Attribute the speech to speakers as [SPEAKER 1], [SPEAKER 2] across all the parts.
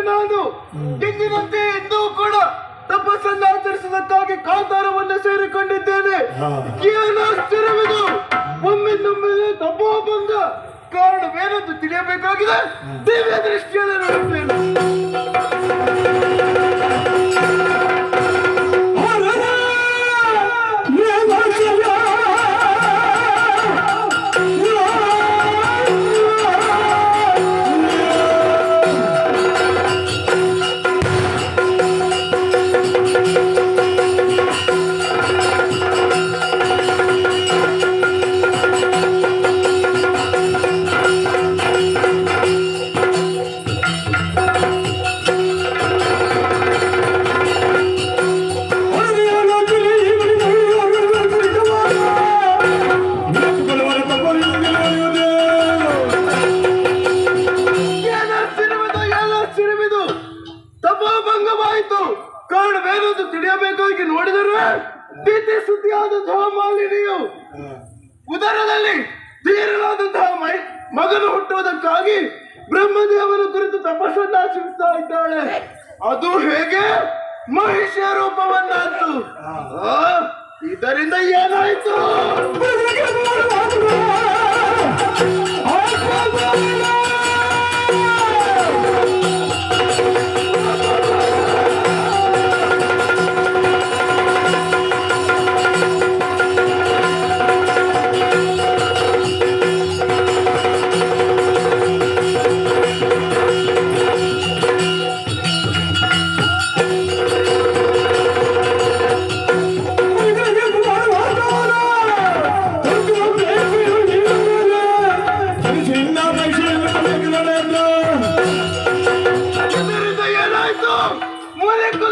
[SPEAKER 1] ನಾನು. ಎಂದಿನಂತೆ ಎಂದೂ ಕೂಡ ತಪಸ್ಸನ್ನು ಆಚರಿಸಿದಕ್ಕಾಗಿ ಕಾಂತಾರವನ್ನು ಸೇರಿಕೊಂಡಿದ್ದೇನೆ. ಏನು ಆಶ್ಚರ್ಯವಿದು. ಒಮ್ಮೆನ್ನೊಮ್ಮೆಲೆ ತಪೋಭಂಗ ಕಾರಣವೇನೆಂದು ತಿಳಿಯಬೇಕಾಗಿದೆ. ದಿವ್ಯ ದೃಷ್ಟಿಯನ್ನು ನೋಡುತ್ತೇನೆ. ಕಾರಣವೇನೆಂದು ತಿಳಿಯಬೇಕಾಗಿ ನೋಡಿದರೆ ತಿಥಿ ಸುದ್ದಿಯಾದಂತಹ ಮಾಲಿನಿಯು ಉದರದಲ್ಲಿ ತೀರಲಾದಂತಹ ಮೈ ಮಗನು ಹುಟ್ಟುವುದಕ್ಕಾಗಿ ಬ್ರಹ್ಮದೇವನ ಕುರಿತು ತಪಸ್ಸನ್ನ ಆಚರಿಸ್ತಾ ಇದ್ದಾಳೆ. ಅದು ಹೇಗೆ? ಮಹಿಷ ರೂಪವನ್ನಾಯ್ತು. ಇದರಿಂದ ಏನಾಯ್ತು?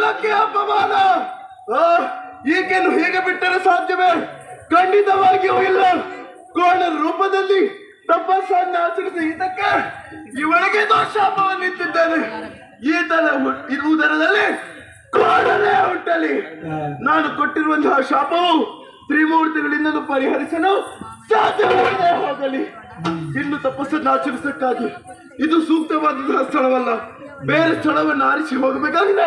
[SPEAKER 1] ಕುಲಕ್ಕೆ ಅಪಮಾನ? ಈಕೆಯನ್ನು ಹೇಗೆ ಬಿಟ್ಟರೆ ಸಾಧ್ಯವೇ? ಖಂಡಿತವಾಗಿಯೂ ಇಲ್ಲ. ಕೋಣ ರೂಪದಲ್ಲಿ ತಪಸ್ಸನ್ನು ಆಚರಿಸಿ ಇದಕ್ಕೆ ಇವಳಿಗೆ ದೋಷಾಪವನ್ನು ಈ ಈತನ ಇರುವುದರದಲ್ಲಿ ಕೋಣನೇ ಹುಟ್ಟಲಿ ನಾನು ಕೊಟ್ಟಿರುವಂತಹ ಶಾಪವು ತ್ರಿಮೂರ್ತಿಗಳಿಂದಲೂ ಪರಿಹರಿಸಲು ಸಾಧ್ಯವಾಗದೆ ಹೋಗಲಿ. ಇನ್ನು ತಪಸ್ಸನ್ನು ಆಚರಿಸಕ್ಕಾಗಿ ಇದು ಸೂಕ್ತವಾದಂತಹ ಸ್ಥಳವಲ್ಲ. ಬೇರೆ ಸ್ಥಳವನ್ನು ಆರಿಸಿ ಹೋಗಬೇಕಾಗಿದೆ.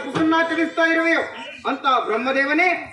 [SPEAKER 2] ಮಾಲಿನಿ ಯಾರ ಕುರಿತಾಗಿ ತಪಸ್ಸನ್ನಾಚರಿಸ್ತಾ ಇರುವೆಯೋ ಅಂತ ಬ್ರಹ್ಮದೇವನೇ